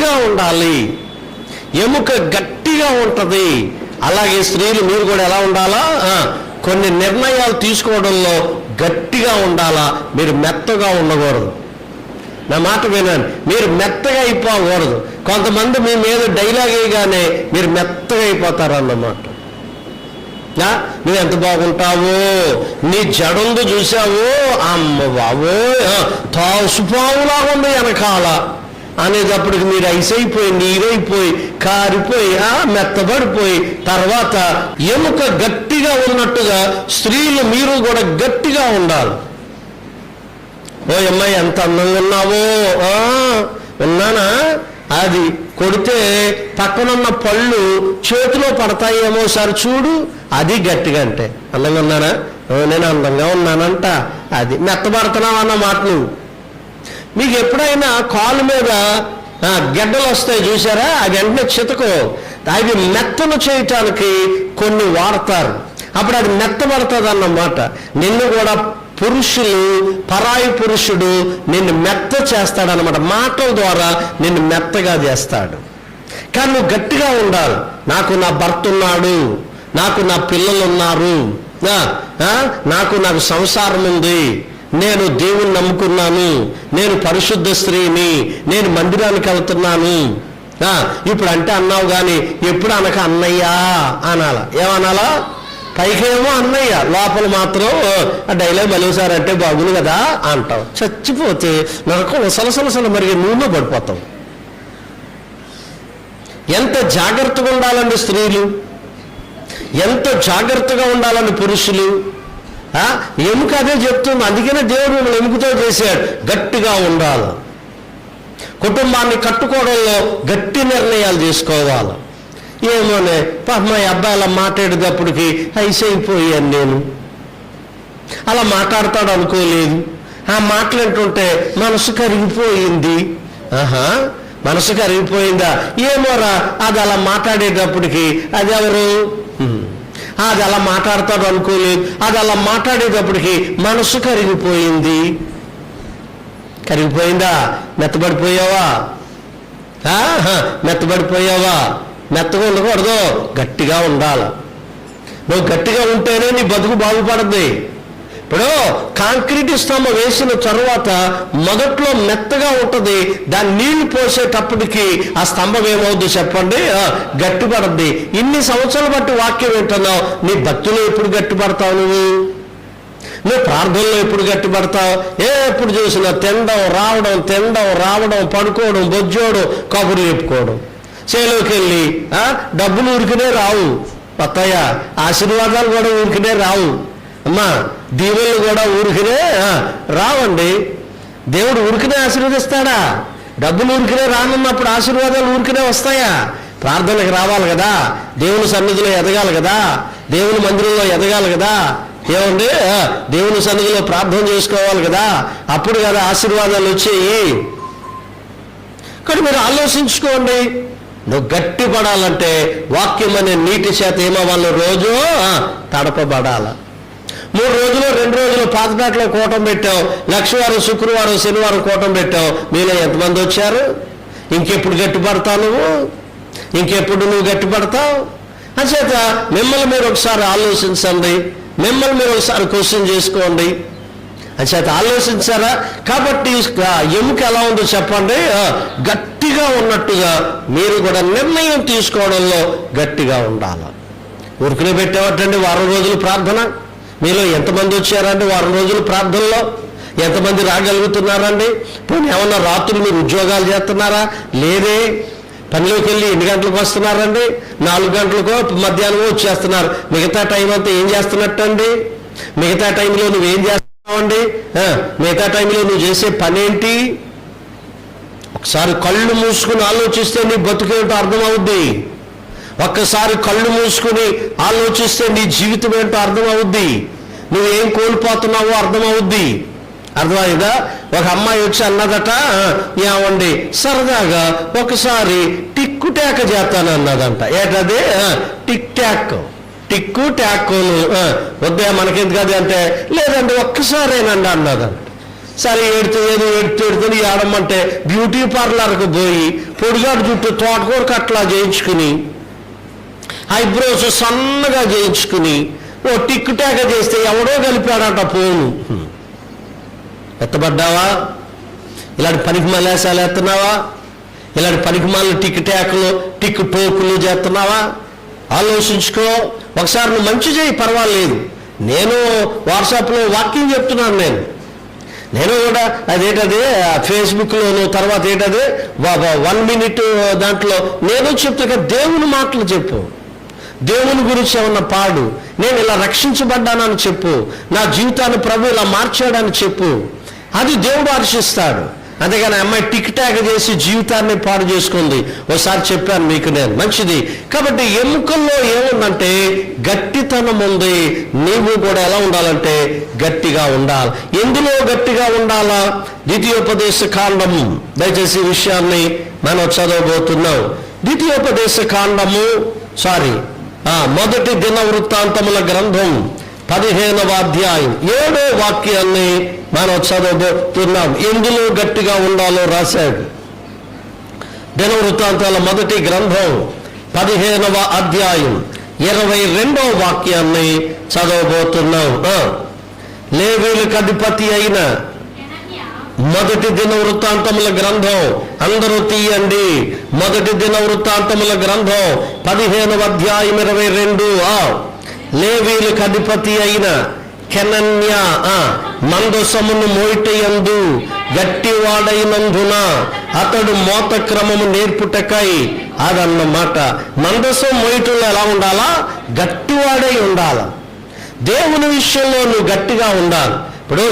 గట్టిగా ఉండాలి. ఎముక గట్టిగా ఉంటుంది. అలాగే స్త్రీలు మీరు కూడా ఎలా ఉండాలా? కొన్ని నిర్ణయాలు తీసుకోవడంలో గట్టిగా ఉండాలా? మీరు మెత్తగా ఉండకూడదు. నా మాట వినండి. మీరు మెత్తగా అయిపోకూడదు. కొంతమంది మీ మీద డైలాగ్ వేయగానే మీరు మెత్తగా అయిపోతారన్నమాట అన్నమాట. నువ్వు ఎంత బాగుంటావు? నీ జడుందు చూసావు అమ్మ బావో తాసుపావులాగా ఉంది వెనకాల. అనేటప్పటికి మీరు ఐసైపోయి నీరైపోయి కారిపోయి ఆ మెత్తబడిపోయి తర్వాత ఎముక గట్టిగా ఉన్నట్టుగా స్త్రీలు మీరు కూడా గట్టిగా ఉండాలి. ఓ అమ్మాయి ఎంత అందంగా ఉన్నావో ఆ, అది కొడితే పక్కనున్న పళ్ళు చేతిలో పడతాయేమో సార్ చూడు. అది గట్టిగా అంటే. అందంగా ఉన్నానా? ఓ, నేను అందంగా ఉన్నానంట. అది మెత్తబడుతున్నావు అన్న మాట నువ్వు. మీకు ఎప్పుడైనా కాలు మీద గెడ్డలు వస్తాయి చూసారా ఆ వెంటనే చితకో. అవి మెత్తను చేయటానికి కొన్ని వాడతారు. అప్పుడు అది మెత్తబడుతుంది అన్నమాట నిన్ను కూడా పురుషులు పరాయి పురుషుడు నిన్ను మెత్త చేస్తాడనమాట మాటల ద్వారా నిన్ను మెత్తగా చేస్తాడు. కానీ నువ్వు గట్టిగా ఉండాలి. నాకు నా భర్త ఉన్నాడు. నాకు నా పిల్లలు ఉన్నారు. నాకు నాకు సంసారం ఉంది. నేను దేవుణ్ణి నమ్ముకున్నాను. నేను పరిశుద్ధ స్త్రీని. నేను మందిరానికి వెళ్తున్నాను. ఇప్పుడు అంటే అన్నావు కానీ ఎప్పుడు అనక అన్నయ్యా అనాల? ఏమనాలా? పైకేమో అన్నయ్య. లోపల మాత్రం ఆ డైలాగ్ మళ్ళీసారి బాగుంది కదా అంటావు. చచ్చిపోతే నాకు సలసలసల మరిగే నూనె పడిపోతావు. ఎంత జాగ్రత్తగా ఉండాలండి స్త్రీలు? ఎంత జాగ్రత్తగా ఉండాలని పురుషులు? ఎముక అదే చెప్తుంది. అందుకనే దేవుడు మిమ్మల్ని ఎముకతో చేశాడు. గట్టిగా ఉండాలి. కుటుంబాన్ని కట్టుకోవడంలో గట్టి నిర్ణయాలు తీసుకోవాలి. ఏమోనే పాప మా అబ్బాయి అలా మాట్లాడేటప్పటికి అయిపోయాను నేను. అలా మాట్లాడతాడు అనుకోలేదు. ఆ మాట్లాడుతుంటే మనసు కరిగిపోయింది. ఆహా మనసు కరిగిపోయిందా? ఏమోరా అది అలా మాట్లాడేటప్పటికి అది ఎవరు? అది అలా మాట్లాడతాడు అనుకోలేదు. అది అలా మాట్లాడేటప్పటికి మనసు కరిగిపోయింది. కరిగిపోయిందా? మెత్తబడిపోయావా? ఆహా, మెత్తబడిపోయావా? మెత్తగా ఉండకూడదు. గట్టిగా ఉండాలి. నువ్వు గట్టిగా ఉంటేనే నీ బతుకు బాగుపడద్ది. ఇప్పుడు కాంక్రీట్ స్తంభం వేసిన తర్వాత మొదట్లో మెత్తగా ఉంటుంది దాన్ని నీళ్ళు పోసేటప్పటికి ఆ స్తంభం ఏమవుద్ది చెప్పండి? గట్టిపడద్ది. ఇన్ని సంవత్సరాలు బట్టి వాక్యం వింటున్నావు నీ భక్తులు ఎప్పుడు గట్టిపడతావు నువ్వు? నువ్వు ప్రార్థనలో ఎప్పుడు గట్టిపడతావు? ఏ ఎప్పుడు చూసినా తినడం రావడం తినడం రావడం పడుకోవడం బొజ్జోడు కబుర్లు చెప్పుకోవడం. చేలోకి వెళ్ళి డబ్బులు ఉరికినే రావు. పత్తయ్య ఆశీర్వాదాలు కూడా ఊరికినే రావు. అమ్మా దీవెళ్ళు కూడా ఊరికినే రావండి. దేవుడు ఊరికినే ఆశీర్వదిస్తాడా? డబ్బులు ఊరికినే రానున్నప్పుడు ఆశీర్వాదాలు ఊరికినే వస్తాయా? ప్రార్థనకి రావాలి కదా. దేవుని సన్నిధిలో ఎదగాలి కదా. దేవుని మందిరంలో ఎదగాలి కదా. ఏమండి? దేవుని సన్నిధిలో ప్రార్థన చేసుకోవాలి కదా. అప్పుడు కదా ఆశీర్వాదాలు వచ్చేయి. కానీ మీరు ఆలోచించుకోండి. నువ్వు గట్టి పడాలంటే వాక్యం అనే నీటి చేత ఏమవ్వాలి? రోజు ఆ, తడపబడాల. మూడు రోజులు రెండు రోజులు పాతపేటలో కూటం పెట్టావు. లక్షవారం శుక్రవారం శనివారం కూటం పెట్టావు. మీలో ఎంతమంది వచ్చారు? ఇంకెప్పుడు గట్టిపడతావు నువ్వు? ఇంకెప్పుడు నువ్వు గట్టిపడతావు? అంచేత మిమ్మల్ని మీరు ఒకసారి ఆలోచించండి. మిమ్మల్ని మీరు ఒకసారి క్వశ్చన్ చేసుకోండి. అంచేత ఆలోచించారా? కాబట్టి ఎముక ఎలా ఉందో చెప్పండి. గట్టిగా ఉన్నట్టుగా మీరు కూడా నిర్ణయం తీసుకోవడంలో గట్టిగా ఉండాలి. ఉరుకునే పెట్టేవాటండి. వారం రోజులు ప్రార్థన. మీలో ఎంతమంది వచ్చారండి వారం రోజులు ప్రార్థనలో? ఎంతమంది రాగలుగుతున్నారండి? పోనీ ఏమన్నా రాత్రులు మీరు ఉద్యోగాలు చేస్తున్నారా? లేదే. పనిలోకి వెళ్ళి ఎన్ని గంటలకు వస్తున్నారండి? నాలుగు గంటలకో మధ్యాహ్నమో వచ్చేస్తున్నారు. మిగతా టైం అంతా ఏం చేస్తున్నట్టు అండి మిగతా టైంలో నువ్వేం చేస్తున్నావండి? మిగతా టైంలో నువ్వు చేసే పనేంటి? ఒకసారి కళ్ళు మూసుకుని ఆలోచిస్తే నీ బతుకేమిటో అర్థమవుద్ది. ఒక్కసారి కళ్ళు మూసుకుని ఆలోచిస్తే నీ జీవితం ఏంటో అర్థమవుద్ది. నువ్వేం కోల్పోతున్నావో అర్థమవుద్ది. అర్థమైందా? ఒక అమ్మాయి వచ్చి అన్నదట ఏమండి సరదాగా ఒకసారి టిక్కు ట్యాక్ చేస్తాను అన్నదంట. ఏంటది? టిక్ ట్యాక్ టిక్కు ట్యాక్ వద్దే మనకెందుకు అది అంటే లేదండి ఒక్కసారేనండి అన్నదంట. సరే ఏడుతూ ఏదో ఏడుతూ ఏడుతుంది ఏడమంటే బ్యూటీ పార్లర్కి పోయి పొడిగాడు జుట్టు తోటకూర అట్లా చేయించుకుని ఐబ్రోస్ సన్నగా చేయించుకుని ఓ టిక్ టాక్ చేస్తే ఎవడో కలిపాడంట పోను ఎత్తబడ్డావా? ఇలాంటి పనికి మలేసాలు ఎత్తున్నావా? ఇలాంటి పనికి మళ్ళీ టిక్ టాక్లు టిక్ టోకులు చేస్తున్నావా? ఆలోచించుకో ఒకసారి నువ్వు మంచి చేయి పర్వాలేదు. నేను వాట్సాప్లో వాకింగ్ చెప్తున్నాను నేను. నేను కూడా అదేటది ఫేస్బుక్లోను తర్వాత ఏంటది వన్ మినిట్ దాంట్లో నేను చెప్తా దేవుని మాటలు చెప్పు. దేవుని గురించి ఏమన్నా పాడు. నేను ఇలా రక్షించబడ్డానని చెప్పు. నా జీవితాన్ని ప్రభు ఇలా మార్చాడని చెప్పు. అది దేవుడు హర్షిస్తాడు అంతేగాని అమ్మాయి టిక్ టాక్ చేసి జీవితాన్ని పాడు చేసుకుంది. ఒకసారి చెప్పాను మీకు నేను. మంచిది. కాబట్టి ఎముకల్లో ఏముందంటే గట్టితనం ఉంది. నీవు కూడా ఎలా ఉండాలంటే గట్టిగా ఉండాలి. ఎందులో గట్టిగా ఉండాలా? ద్వితీయోపదేశ కాండము దయచేసి విషయాన్ని మనం చదవబోతున్నాం. ద్వితీయోపదేశ కాండము సారీ మొదటి దిన వృత్తాంతముల గ్రంథం పదిహేనవ అధ్యాయం. ఏడో వాక్యాన్ని మనం చదవబోతున్నాం ఎందులో గట్టిగా ఉండాలో రాశాడు. దిన వృత్తాంతాల మొదటి గ్రంథం పదిహేనవ అధ్యాయం ఇరవై రెండవ వాక్యాన్ని చదవబోతున్నాం. ఆ, లేవీలకు అధిపతి అయిన మొదటి దిన వృత్తాంతముల గ్రంథం అందరూ తీయండి. మొదటి దిన వృత్తాంతముల గ్రంథం పదిహేనవ అధ్యాయం ఇరవై రెండు ఆ. లేవీలకు అధిపతి అయిన కెనన్య ఆ, మందసమును మోయిటయందు గట్టివాడైనందున అతడు మోత క్రమము నేర్పుటకై అదన్నమాట. మందసం మోయిటంలో ఎలా ఉండాలా? గట్టివాడై ఉండాల. దేవుని విషయంలో నువ్వు గట్టిగా ఉండాలి. ఇప్పుడు